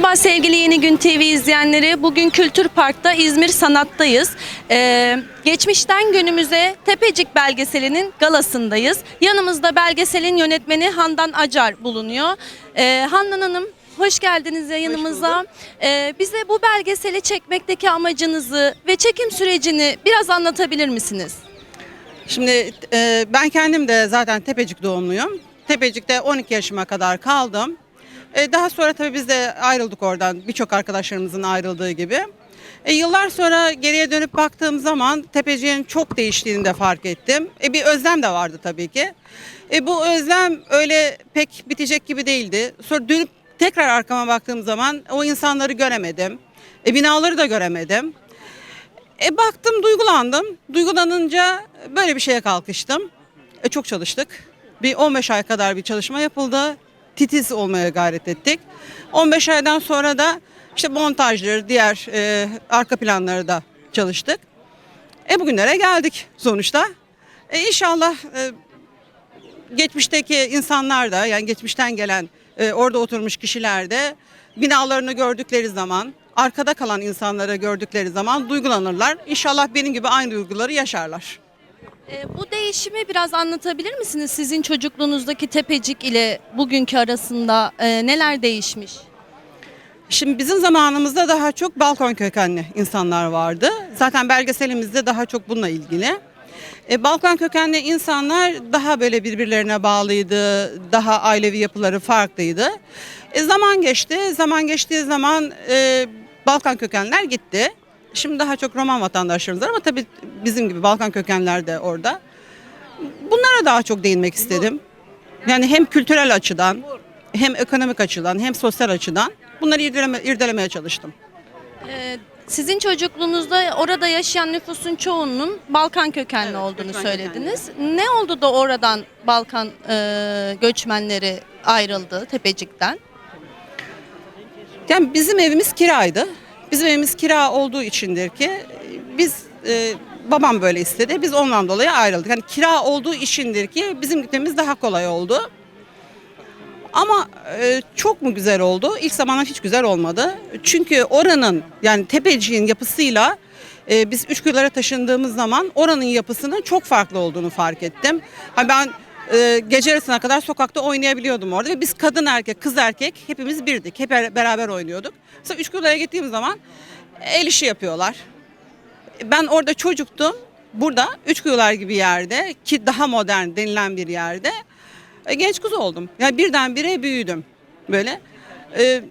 Merhaba sevgili Yeni Gün TV izleyenleri. Bugün Kültür Park'ta İzmir Sanat'tayız. Ee, geçmişten günümüze Tepecik belgeselinin galasındayız. Yanımızda belgeselin yönetmeni Handan Acar bulunuyor. Ee, Handan Hanım hoş geldiniz yayınımıza. Ee, bize bu belgeseli çekmekteki amacınızı ve çekim sürecini biraz anlatabilir misiniz? Şimdi e, ben kendim de zaten Tepecik doğumluyum. Tepecik'te 12 yaşıma kadar kaldım. E, daha sonra tabii biz de ayrıldık oradan birçok arkadaşlarımızın ayrıldığı gibi. E, yıllar sonra geriye dönüp baktığım zaman Tepecik'in çok değiştiğini de fark ettim. E, bir özlem de vardı tabii ki. E, bu özlem öyle pek bitecek gibi değildi. Sonra dönüp tekrar arkama baktığım zaman o insanları göremedim. E, binaları da göremedim. E baktım duygulandım. Duygulanınca böyle bir şeye kalkıştım. E çok çalıştık. Bir 15 ay kadar bir çalışma yapıldı. Titiz olmaya gayret ettik. 15 aydan sonra da işte montajları, diğer e, arka planları da çalıştık. E bugünlere geldik sonuçta. E inşallah e, geçmişteki insanlar da yani geçmişten gelen e, orada oturmuş kişiler de binalarını gördükleri zaman arkada kalan insanları gördükleri zaman duygulanırlar. İnşallah benim gibi aynı duyguları yaşarlar. Ee, bu değişimi biraz anlatabilir misiniz? Sizin çocukluğunuzdaki Tepecik ile bugünkü arasında e, neler değişmiş? Şimdi bizim zamanımızda daha çok balkon kökenli insanlar vardı. Zaten belgeselimizde daha çok bununla ilgili. E, balkon kökenli insanlar daha böyle birbirlerine bağlıydı, daha ailevi yapıları farklıydı. E, zaman geçti, zaman geçtiği zaman e, Balkan kökenler gitti. Şimdi daha çok Roman vatandaşlarımız var ama tabii bizim gibi Balkan kökenler de orada. Bunlara daha çok değinmek istedim. Yani hem kültürel açıdan, hem ekonomik açıdan, hem sosyal açıdan bunları irdeleme, irdelemeye çalıştım. Ee, sizin çocukluğunuzda orada yaşayan nüfusun çoğunun Balkan kökenli Evet, olduğunu göçmen söylediniz. Ne oldu da oradan Balkan e, göçmenleri ayrıldı Tepecik'ten? Yani bizim evimiz kiraydı. Bizim evimiz kira olduğu içindir ki biz e, babam böyle istedi. Biz ondan dolayı ayrıldık. Yani kira olduğu içindir ki bizim gitmemiz daha kolay oldu. Ama e, çok mu güzel oldu? İlk zamanlar hiç güzel olmadı. Çünkü oranın yani Tepeciğin yapısıyla e, biz Üçkuyulara taşındığımız zaman oranın yapısının çok farklı olduğunu fark ettim. Ha ben e, gece yarısına kadar sokakta oynayabiliyordum orada ve biz kadın erkek kız erkek hepimiz birdik. Hep ber- beraber oynuyorduk. Mesela Üçkuyulara gittiğim zaman el işi yapıyorlar. Ben orada çocuktum. Burada Üçkuyular gibi yerde ki daha modern denilen bir yerde e, genç kız oldum. Yani birdenbire büyüdüm böyle. E,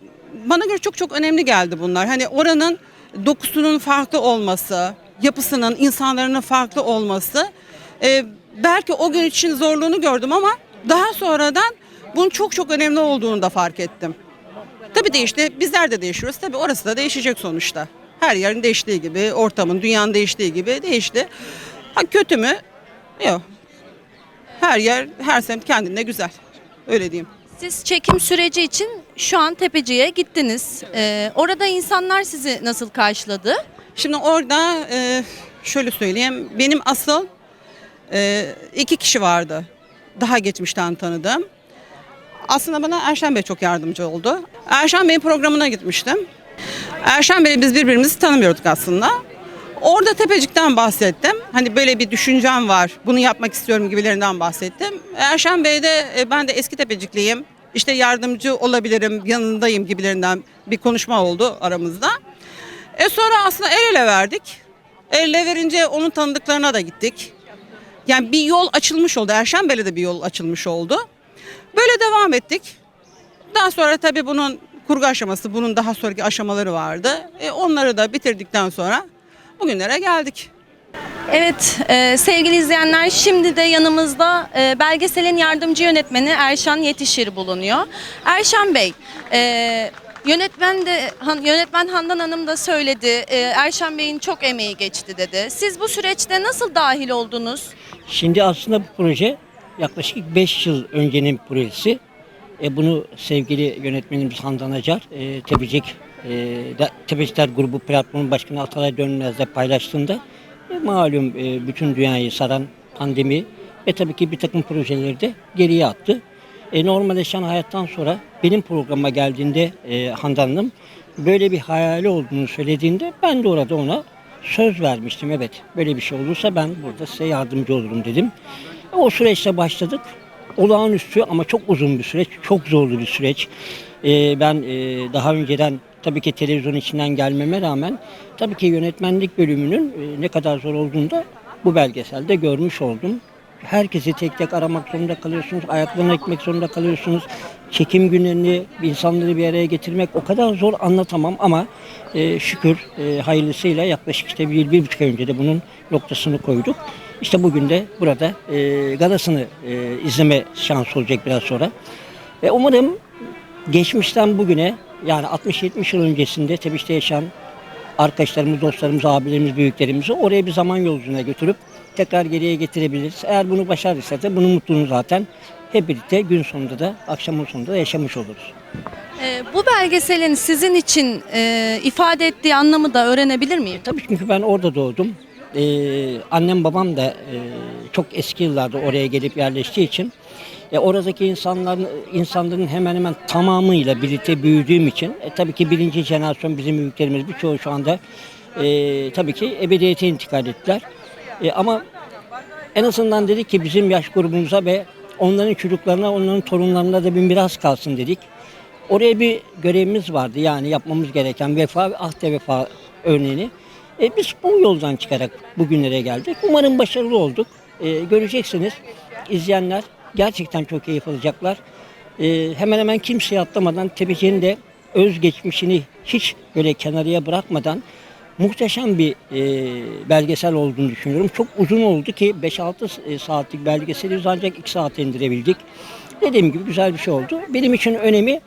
bana göre çok çok önemli geldi bunlar. Hani oranın dokusunun farklı olması, yapısının, insanların farklı olması. E, belki o gün için zorluğunu gördüm ama daha sonradan bunun çok çok önemli olduğunu da fark ettim. Tabii değişti. Bizler de değişiyoruz. Tabii orası da değişecek sonuçta. Her yerin değiştiği gibi, ortamın, dünyanın değiştiği gibi değişti. Ha kötü mü? Yok. Her yer, her semt kendine güzel. Öyle diyeyim. Siz çekim süreci için şu an Tepecik'e gittiniz. Ee, orada insanlar sizi nasıl karşıladı? Şimdi orada e, şöyle söyleyeyim. Benim asıl e, iki kişi vardı. Daha geçmişten tanıdığım. Aslında bana Erşen Bey çok yardımcı oldu. Erşen Bey'in programına gitmiştim. Erşen Bey'i biz birbirimizi tanımıyorduk aslında. Orada Tepecik'ten bahsettim. Hani böyle bir düşüncem var. Bunu yapmak istiyorum gibilerinden bahsettim. Erşen Bey de e, ben de eski Tepecikliyim. İşte yardımcı olabilirim, yanındayım gibilerinden bir konuşma oldu aramızda. E sonra aslında el ele verdik. El ele verince onun tanıdıklarına da gittik. Yani bir yol açılmış oldu. Erşen Bey'le de bir yol açılmış oldu. Böyle devam ettik. Daha sonra tabii bunun kurgu aşaması, bunun daha sonraki aşamaları vardı. E onları da bitirdikten sonra bugünlere geldik. Evet e, sevgili izleyenler şimdi de yanımızda e, belgeselin yardımcı yönetmeni Erşan Yetişir bulunuyor. Erşan Bey e, yönetmen de Han- yönetmen Handan Hanım da söyledi e, Erşan Bey'in çok emeği geçti dedi. Siz bu süreçte nasıl dahil oldunuz? Şimdi aslında bu proje yaklaşık 5 yıl öncenin projesi. E, bunu sevgili yönetmenimiz Handan Acar, e, Tebecik, e, de, Tebecikler Grubu Platformu Başkanı Atalay Dönmez'de paylaştığında e, malum e, bütün dünyayı saran pandemi ve tabii ki bir takım projeleri de geriye attı. E, normalleşen hayattan sonra benim programa geldiğinde e, Handan böyle bir hayali olduğunu söylediğinde ben de orada ona söz vermiştim. Evet böyle bir şey olursa ben burada size yardımcı olurum dedim. O süreçte başladık. Olağanüstü ama çok uzun bir süreç, çok zorlu bir süreç. E, ben e, daha önceden tabii ki televizyon içinden gelmeme rağmen tabii ki yönetmenlik bölümünün e, ne kadar zor olduğunu da bu belgeselde görmüş oldum. Herkesi tek tek aramak zorunda kalıyorsunuz, ayaklarına gitmek zorunda kalıyorsunuz. Çekim günlerini, insanları bir araya getirmek o kadar zor anlatamam ama e, şükür e, hayırlısıyla yaklaşık işte bir, bir buçuk ay önce de bunun noktasını koyduk. İşte bugün de burada e, galasını e, izleme şansı olacak biraz sonra. Ve umarım geçmişten bugüne yani 60-70 yıl öncesinde Tebiş'te yaşayan arkadaşlarımız, dostlarımız, abilerimiz, büyüklerimizi oraya bir zaman yolculuğuna götürüp tekrar geriye getirebiliriz. Eğer bunu başarırsa da bunun mutluluğunu zaten hep birlikte gün sonunda da akşamın sonunda da yaşamış oluruz. Ee, bu belgeselin sizin için e, ifade ettiği anlamı da öğrenebilir miyim? Tabii çünkü ben orada doğdum. Ee, annem babam da e, çok eski yıllarda oraya gelip yerleştiği için e, oradaki insanların insanların hemen hemen tamamıyla birlikte büyüdüğüm için e, tabii ki birinci jenerasyon bizim büyüklerimiz birçoğu şu anda e, tabii ki ebediyete intikal ettiler. E, ama en azından dedik ki bizim yaş grubumuza ve onların çocuklarına, onların torunlarına da bir miras kalsın dedik. Oraya bir görevimiz vardı yani yapmamız gereken vefa ve ahde vefa örneğini. E, biz bu yoldan çıkarak bugünlere geldik. Umarım başarılı olduk. E, göreceksiniz izleyenler gerçekten çok keyif alacaklar. E, hemen hemen kimseye atlamadan Tebeci'nin de özgeçmişini hiç böyle kenarıya bırakmadan muhteşem bir e, belgesel olduğunu düşünüyorum. Çok uzun oldu ki 5-6 saatlik belgeseli biz ancak 2 saate indirebildik. Dediğim gibi güzel bir şey oldu. Benim için önemi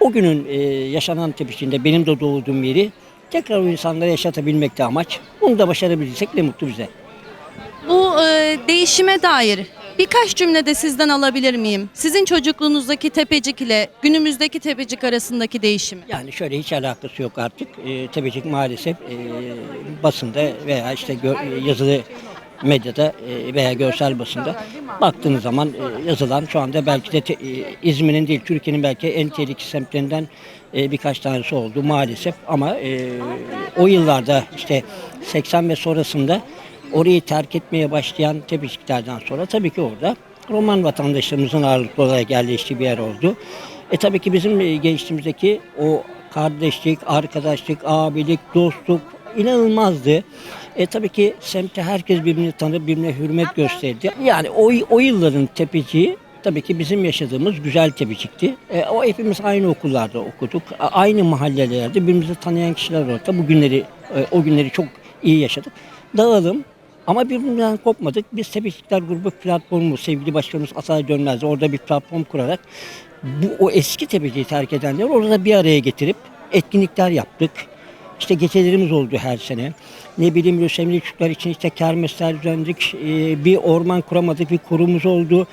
o günün e, yaşanan tepkisinde benim de doğduğum yeri tekrar o insanlara yaşatabilmekte amaç. Bunu da başarabilsek ne mutlu bize. Bu e, değişime dair birkaç cümlede sizden alabilir miyim? Sizin çocukluğunuzdaki tepecik ile günümüzdeki tepecik arasındaki değişim. Yani şöyle hiç alakası yok artık. E, Tebecik maalesef e, basında veya işte gö- yazılı medyada e, veya görsel basında baktığınız zaman e, yazılan şu anda belki de te- e, İzmir'in değil Türkiye'nin belki en tehlikeli semtlerinden e, birkaç tanesi oldu maalesef ama e, o yıllarda işte 80 ve sonrasında orayı terk etmeye başlayan Tepeciklerden sonra tabii ki orada Roman vatandaşlarımızın ağırlıklı olarak yerleştiği bir yer oldu. E tabii ki bizim e, gençliğimizdeki o kardeşlik, arkadaşlık, abilik, dostluk inanılmazdı. E tabii ki semtte herkes birbirini tanır, birbirine hürmet gösterdi. Yani o, o yılların tepeciği tabii ki bizim yaşadığımız güzel tepecikti. E, o hepimiz aynı okullarda okuduk. Aynı mahallelerde birbirimizi tanıyan kişiler olarak da bu günleri, e, o günleri çok iyi yaşadık. Dağılım ama birbirinden kopmadık. Biz Tepecikler Grubu platformu sevgili başkanımız Atay Dönmez'de orada bir platform kurarak bu o eski tepeciyi terk edenleri orada bir araya getirip etkinlikler yaptık. İşte gecelerimiz oldu her sene. Ne bileyim lösemili çocuklar için işte kermesler düzenledik. Ee, bir orman kuramadık, bir kurumuz oldu.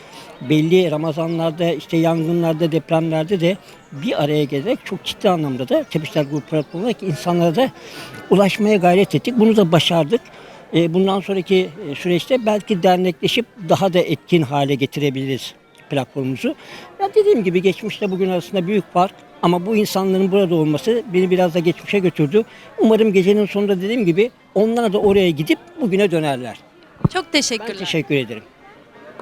Belli Ramazanlarda, işte yangınlarda, depremlerde de bir araya gelerek çok ciddi anlamda da Tepişler Grubu olarak insanlara da ulaşmaya gayret ettik. Bunu da başardık. Ee, bundan sonraki e, süreçte belki dernekleşip daha da etkin hale getirebiliriz platformumuzu. Ya dediğim gibi geçmişte bugün arasında büyük fark ama bu insanların burada olması beni biraz da geçmişe götürdü. Umarım gecenin sonunda dediğim gibi onlar da oraya gidip bugüne dönerler. Çok Ben teşekkürler. teşekkür ederim.